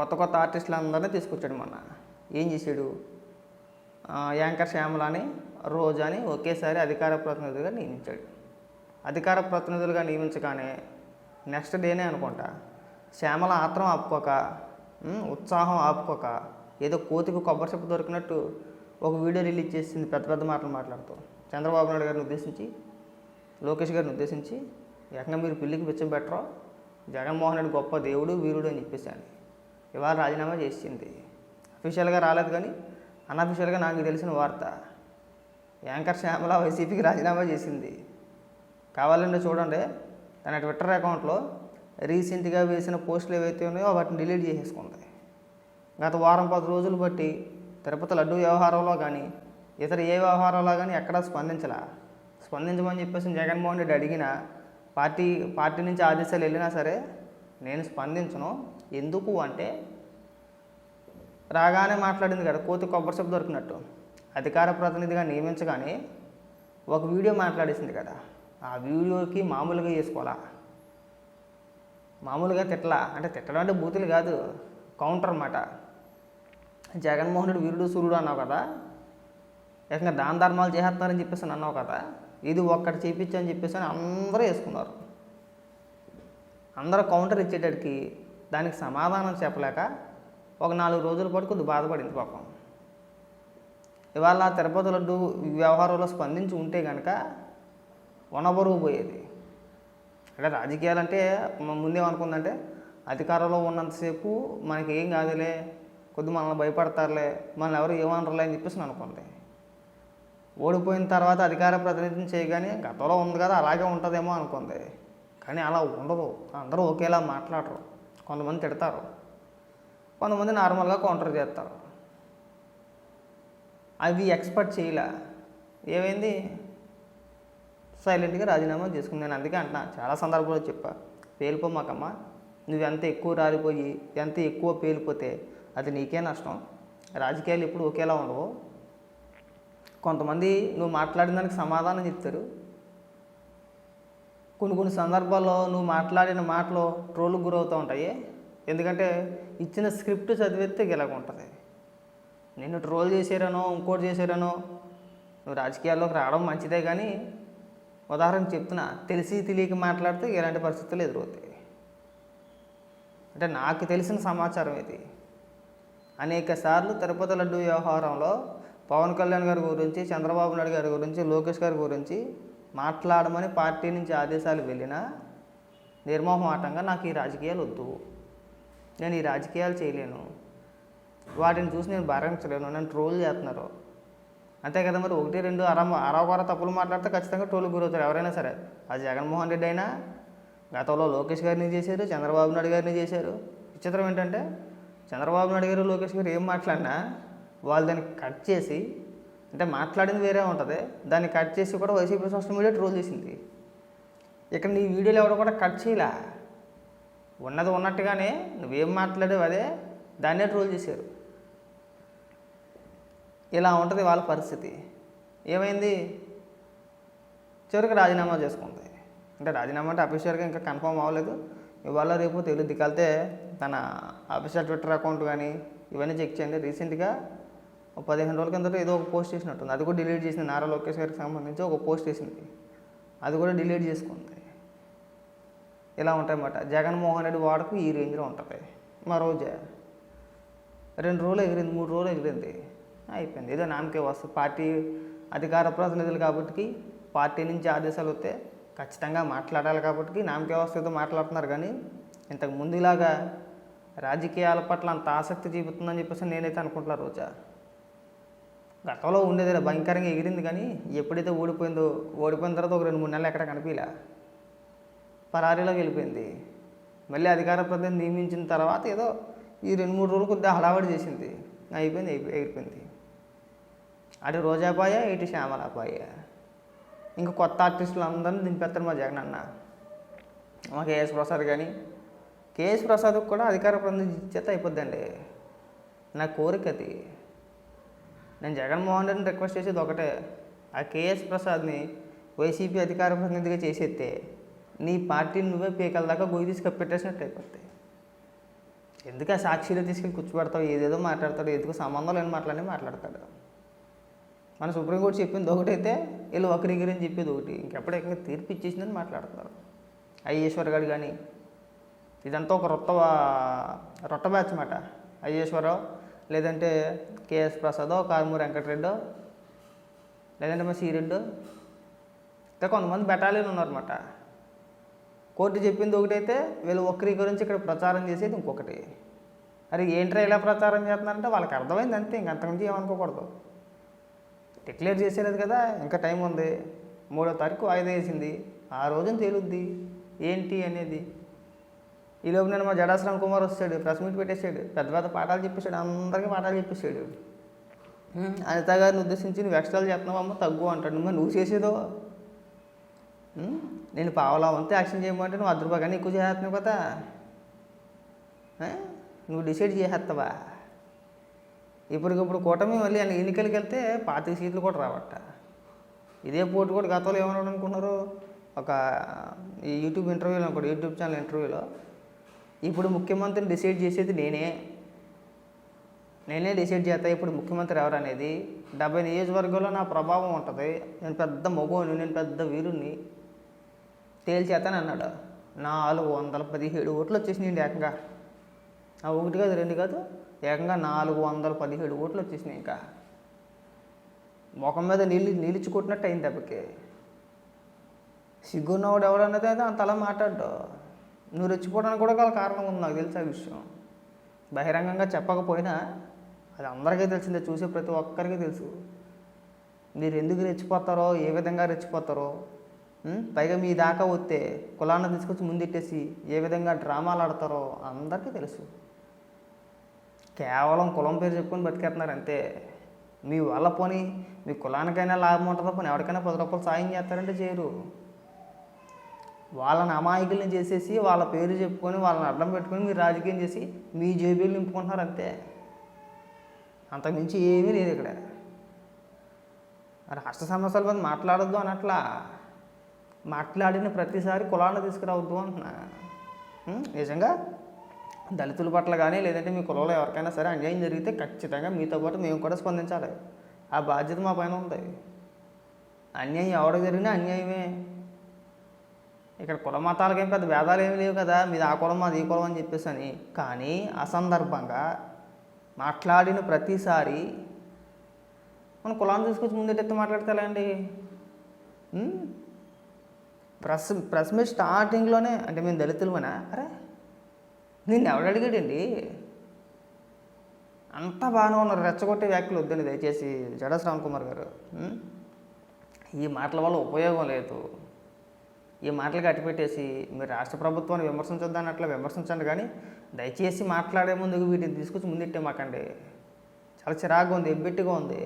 కొత్త కొత్త ఆర్టిస్టులు అందరినీ తీసుకొచ్చాడు మొన్న. ఏం చేశాడు? యాంకర్ శ్యామలని రోజాని ఒకేసారి అధికార ప్రతినిధులుగా నియమించాడు. అధికార ప్రతినిధులుగా నియమించగానే నెక్స్ట్ డేనే అనుకుంటా. శ్యామల ఆత్రం ఆపుకోక ఉత్సాహం ఆపుకోక ఏదో కోతికి కొబ్బరి చెప్పు దొరికినట్టు ఒక వీడియో రిలీజ్ చేసింది పెద్ద పెద్ద మాటలు మాట్లాడుతూ. చంద్రబాబు నాయుడు గారిని ఉద్దేశించి లోకేష్ గారిని ఉద్దేశించి ఏకంగా మీరు పిల్లికి పిచ్చం పెట్టరో? జగన్మోహన్ రెడ్డి గొప్ప దేవుడు వీరుడు అని చెప్పేసాను ఇవాళ రాజీనామా చేసింది. అఫీషియల్గా రాలేదు కానీ అన్అఫీషియల్గా నాకు తెలిసిన వార్త. యాంకర్ శ్యామల వైసీపీకి రాజీనామా చేసింది. కావాలంటే చూడండి తన ట్విట్టర్ అకౌంట్లో రీసెంట్గా వేసిన పోస్టులు ఏవైతే ఉన్నాయో వాటిని డిలీట్ చేసేసుకుంది. గత వారం పది రోజులు బట్టి తిరుపతి లడ్డు వ్యవహారంలో కానీ ఇతర ఏ వ్యవహారంలో కానీ ఎక్కడా స్పందించలా. స్పందించమని చెప్పేసి జగన్మోహన్ రెడ్డి అడిగిన పార్టీ పార్టీ నుంచి ఆదేశాలు వెళ్ళినా సరే నేను స్పందించను. ఎందుకు అంటే రాగానే మాట్లాడింది కదా కోతి కొబ్బరి చెప్పు దొరికినట్టు. అధికార ప్రతినిధిగా నియమించగానే ఒక వీడియో మాట్లాడేసింది కదా. ఆ వీడియోకి మామూలుగా చేసుకోవాలా? మామూలుగా తిట్టలా? అంటే తిట్టడం అంటే బూతులు కాదు కౌంటర్ అన్నమాట. జగన్మోహన్ వీరుడు సూర్యుడు అన్నావు కదా. ఏకంగా దాన ధర్మాలు చేస్తున్నారని చెప్పేసి అన్నావు కదా. ఇది ఒక్కటి చేపించని చెప్పేసి అని అందరూ వేసుకున్నారు. అందరూ కౌంటర్ ఇచ్చేటడికి దానికి సమాధానం చెప్పలేక ఒక నాలుగు రోజుల పాటు కొద్ది బాధపడింది పాపం. ఇవాళ తిరుపతి లడ్డు వ్యవహారంలో స్పందించి ఉంటే కనుక వనబరువు పోయేది. అంటే రాజకీయాలు అంటే ముందేమనుకుందంటే అధికారంలో ఉన్నంతసేపు మనకి ఏం కాదులే కొద్ది మనల్ని భయపడతారులే మనల్ని ఎవరు ఏమనరులే అని చెప్పేసి అనుకుంది. ఓడిపోయిన తర్వాత అధికార ప్రతినిధిని చేయగానే గతంలో ఉంది కదా అలాగే ఉంటుందేమో అనుకుంది. కానీ అలా ఉండదు. అందరూ ఒకేలా మాట్లాడరు. కొంతమంది తిడతారు. కొంతమంది నార్మల్గా కౌంటర్ చేస్తారు. అవి ఎక్స్పర్ట్ చేయలే. ఏమైంది? సైలెంట్గా రాజీనామా చేసుకుంది. నేను అందుకే అంటున్నా చాలా సందర్భాల్లో చెప్పా. పేలిపోమాకమ్మా నువ్వు ఎంత ఎక్కువ రాలిపోయి ఎంత ఎక్కువ పేలిపోతే అది నీకే నష్టం. రాజకీయాలు ఎప్పుడు ఒకేలా ఉండవు. కొంతమంది నువ్వు మాట్లాడిన దానికి సమాధానం చెప్తారు. కొన్ని కొన్ని సందర్భాల్లో నువ్వు మాట్లాడిన మాటలు ట్రోల్కి గురవుతూ ఉంటాయి. ఎందుకంటే ఇచ్చిన స్క్రిప్ట్ చదివితే ఇలాగ ఉంటుంది. నిన్ను ట్రోల్ చేసారనో ఇంకోటి చేశారనో నువ్వు రాజకీయాల్లోకి రావడం మంచిదే కానీ ఉదాహరణ చెప్తున్నా తెలిసి తెలియక మాట్లాడితే ఇలాంటి పరిస్థితులు ఎదురవుతాయి. అంటే నాకు తెలిసిన సమాచారం ఇది. అనేక సార్లు తిరుపతి లడ్డు వ్యవహారంలో పవన్ కళ్యాణ్ గారి గురించి చంద్రబాబు నాయుడు గారి గురించి లోకేష్ గారి గురించి మాట్లాడమని పార్టీ నుంచి ఆదేశాలు వెళ్ళినా నిర్మోహమాటంగా నాకు ఈ రాజకీయాలు వద్దు. నేను ఈ రాజకీయాలు చేయలేను. వాటిని చూసి నేను భరించలేను. నన్ను ట్రోల్ చేస్తున్నారు. అంతే కదా మరి ఒకటి రెండు అర అరవర తప్పులు మాట్లాడితే ఖచ్చితంగా ట్రోల్ గురవుతారు. ఎవరైనా సరే అది జగన్మోహన్ రెడ్డి అయినా గతంలో లోకేష్ గారిని చేశారు చంద్రబాబు నాయుడు గారిని చేశారు. విచిత్రం ఏంటంటే చంద్రబాబు నాయుడు గారు లోకేష్ గారు ఏం మాట్లాడినా వాళ్ళు దాన్ని కట్ చేసి అంటే మాట్లాడింది వేరే ఉంటుంది. దాన్ని కట్ చేసి కూడా వైసీపీ సోషల్ మీడియా ట్రోల్ చేసింది. ఇక్కడ నీ వీడియోలు ఎవరు కూడా కట్ చేయలే? ఉన్నది ఉన్నట్టుగానే నువ్వేం మాట్లాడేవు అదే దాన్నే ట్రోల్ చేశారు. ఇలా ఉంటుంది వాళ్ళ పరిస్థితి. ఏమైంది? చివరికి రాజీనామా చేసుకుంది. అంటే రాజీనామా అంటే అఫీషియల్గా ఇంకా కన్ఫర్మ్ అవ్వలేదు. ఇవాళ రేపు తెలుగు కలితే తన అఫీషియల్ ట్విట్టర్ అకౌంట్ కానీ ఇవన్నీ చెక్ చేయండి. రీసెంట్గా పదిహేను రోజుల కిందట ఏదో ఒక పోస్ట్ చేసినట్టుంది. అది కూడా డిలీట్ చేసింది నారా లోకేష్ గారికి సంబంధించి ఒక పోస్ట్ చేసింది. అది కూడా డిలీట్ చేసుకుంది. ఇలా ఉంటాయన్నమాట. జగన్మోహన్ రెడ్డి వాడకు ఈ రేంజ్లో ఉంటుంది. మా రోజా రెండు రోజులు ఎగిరింది మూడు రోజులు ఎగిరింది. అయిపోయింది. ఏదో నామకే వస్తుంది పార్టీ అధికార ప్రతినిధులు కాబట్టి పార్టీ నుంచి ఆదేశాలు వస్తే ఖచ్చితంగా మాట్లాడాలి కాబట్టి నామకే వస్తుందో మాట్లాడుతున్నారు కానీ ఇంతకు ముందులాగా రాజకీయాల పట్ల అంత ఆసక్తి చూపుతుందని చెప్పేసి నేనైతే అనుకుంటున్నా రోజా. గతంలో ఉండేది భయంకరంగా ఎగిరింది కానీ ఎప్పుడైతే ఓడిపోయిందో ఓడిపోయిన తర్వాత ఒక రెండు మూడు నెలలు ఎక్కడ కనిపించలే పరారీలోకి వెళ్ళిపోయింది. మళ్ళీ అధికార ప్రతినిధి నియమించిన తర్వాత ఏదో ఈ రెండు మూడు రోజులు కొద్దిగా హడావడి చేసింది. అయిపోయింది అయిపోయి ఎగిరిపోయింది. అటు రోజాపాయ ఇటు శ్యామలాపాయ ఇంకా కొత్త ఆర్టిస్టులు అందరినీ దింపేస్తారు మా జగన్ అన్న. మా కేఎస్ ప్రసాద్ కానీ. కేఎస్ ప్రసాద్కి కూడా అధికార ప్రతినిధి ఇచ్చేత అయిపోద్దండి. నా కోరిక అది. నేను జగన్మోహన్ రెడ్డిని రిక్వెస్ట్ చేసేది ఒకటే. ఆ కేఎస్ ప్రసాద్ని వైసీపీ అధికార ప్రతినిధిగా చేసేస్తే నీ పార్టీని నువ్వే పీకల దాకా గొయ్యి తీసి కప్పెట్టేసినట్టు అయిపోతాయి. ఎందుకు ఆ సాక్షిలో తీసుకెళ్ళి కూర్చోబెడతావు? ఏదేదో మాట్లాడతాడు ఎందుకు సంబంధం లేని మాట్లాడి మాట్లాడతాడు. మన సుప్రీంకోర్టు చెప్పింది ఒకటైతే వీళ్ళు వక్రీకరించి చెప్పేది ఒకటి. ఇంకెప్పుడైనా తీర్పు ఇచ్చేసిందని మాట్లాడుతున్నారు. అయ్యేశ్వర్ గారు కానీ ఇదంతా ఒక రొట్ట రొట్ట బ్యాచ్ మాట. అయ్యేశ్వరరావు లేదంటే కేఎస్ ప్రసాదో కారుమూరి వెంకటరెడ్డో లేదంటే మా సీరెడ్డో. ఇంకా కొంతమంది బెటాలియన్ ఉన్నారన్నమాట. కోర్టు చెప్పింది ఒకటైతే వీళ్ళు వక్రీకరించి ఇక్కడ ప్రచారం చేసేది ఇంకొకటి. అరే ఏంట్రా ఇలా ప్రచారం చేస్తున్నారంటే వాళ్ళకి అర్థమైంది అంతే ఇంక ఏమనుకోకూడదు డిక్లేర్ చేసేది కదా ఇంకా టైం ఉంది. మూడో తారీఖు వాయిదా వేసింది. ఆ రోజున తేలుద్ది. ఏంటి అనేది ఈలోపు నేను మా జడాశ్రామ్ కుమార్ వస్తాడు ప్రెస్ మీట్ పెట్టేశాడు పెద్ద పెద్ద పాఠాలు చెప్పేశాడు అందరికీ పాఠాలు చెప్పేశాడు అనిత గారిని ఉద్దేశించి నువ్వు ఎక్స్ట్రాలు చేస్తున్నావమ్మా తగ్గు అంటాడు. మరి నువ్వు చేసేదో? నేను పావలా వంతే యాక్షన్ చేయమంటే నువ్వు అర్ధ రూపాయలు కానీ ఎక్కువ చేస్తున్నావు కదా? నువ్వు డిసైడ్ చేసేస్తావా ఇప్పటికిప్పుడు కూటమి మళ్ళీ ఆయన ఎన్నికలకి వెళ్తే పాతిక సీట్లు కూడా రావట. ఇదే పోటీ కూడా గతంలో ఏమన్నాడు అనుకున్నారు ఒక ఈ యూట్యూబ్ ఇంటర్వ్యూలో ఒకటి యూట్యూబ్ ఛానల్ ఇంటర్వ్యూలో ఇప్పుడు ముఖ్యమంత్రిని డిసైడ్ చేసేది నేనే. నేనే డిసైడ్ చేస్తా ఇప్పుడు ముఖ్యమంత్రి ఎవరు అనేది డెబ్బై నియోజకవర్గంలో నా ప్రభావం ఉంటుంది. నేను పెద్ద మగోని నేను పెద్ద వీరుణ్ణి తేల్చేస్తాను అన్నాడు. నాలుగు వందల పదిహేడు ఓట్లు వచ్చేసినాయండి ఏకంగా. ఆ ఒకటి కాదు రెండు కాదు ఏకంగా నాలుగు వందల పదిహేడు ఓట్లు వచ్చేసినాయి ఇంకా. ముఖం మీద నీళ్ళు నిలిచి కొట్టినట్టు అయింది దెబ్బకి. సిగ్గున్నవాడు ఎవడన్నది అయితే అంత మాట్లాడ్డు. నువ్వు రెచ్చిపోవడానికి కూడా గల కారణం ఉంది నాకు తెలుసు ఆ విషయం. బహిరంగంగా చెప్పకపోయినా అది అందరికీ తెలిసిందే చూసే ప్రతి ఒక్కరికి తెలుసు. మీరు ఎందుకు రెచ్చిపోతారో ఏ విధంగా రెచ్చిపోతారో పైగా మీ దాకా వస్తే కులాన్ని తీసుకొచ్చి ముందెట్టేసి ఏ విధంగా డ్రామాలు ఆడతారో అందరికీ తెలుసు. కేవలం కులం పేరు చెప్పుకొని బతికేస్తున్నారు అంతే. మీ వల్ల పోనీ మీ కులానికైనా లాభం ఉంటుందో పోనీ ఎవరికైనా పది రూపాయలు సాయం చేస్తారంటే చేయరు. వాళ్ళని అమాయకుల్ని చేసేసి వాళ్ళ పేరు చెప్పుకొని వాళ్ళని అడ్డం పెట్టుకొని మీరు రాజకీయం చేసి మీ జేబీలు నింపుకుంటున్నారు అంతే. అంతకుమించి ఏమీ లేదు ఇక్కడ. రాష్ట్ర సమస్యల మీద మాట్లాడొద్దు అనట్లా మాట్లాడిన ప్రతిసారి కులాన్ని తీసుకురావద్దు అంటున్నా. నిజంగా? దళితుల పట్ల కానీ లేదంటే మీ కులంలో ఎవరికైనా సరే అన్యాయం జరిగితే ఖచ్చితంగా మీతో పాటు మేము కూడా స్పందించాలి. ఆ బాధ్యత మా పైన ఉంది. అన్యాయం ఎవరికి జరిగినా అన్యాయమే. ఇక్కడ కుల మతాలకేం పెద్ద భేదాలు ఏమి లేవు కదా మీది ఆ కులం మాది ఈ కులం అని చెప్పేసి అని కానీ అసందర్భంగా మాట్లాడిన ప్రతిసారి మన కులాన్ని తీసుకొచ్చి ముందెట్టి మాట్లాడితే ఎలా అండి ప్రెస్ ప్రెస్ మీట్ స్టార్టింగ్లోనే అంటే మేము దళితులమనా? అరే నిన్ను ఎవడు అడిగాడండి? అంతా బాగానే ఉన్నారు రెచ్చగొట్టే వ్యాఖ్యలు వద్దండి దయచేసి జడ శ్రామ్ కుమార్ గారు. ఈ మాటల వల్ల ఉపయోగం లేదు. ఈ మాటలు కట్టిపెట్టేసి మీరు రాష్ట్ర ప్రభుత్వాన్ని విమర్శించొద్దని అట్లా విమర్శించండి కానీ దయచేసి మాట్లాడే ముందు వీటిని తీసుకొచ్చి ముందెట్టే మాకండి చాలా చిరాగ్గా ఉంది ఎబ్బెట్టుగా ఉంది.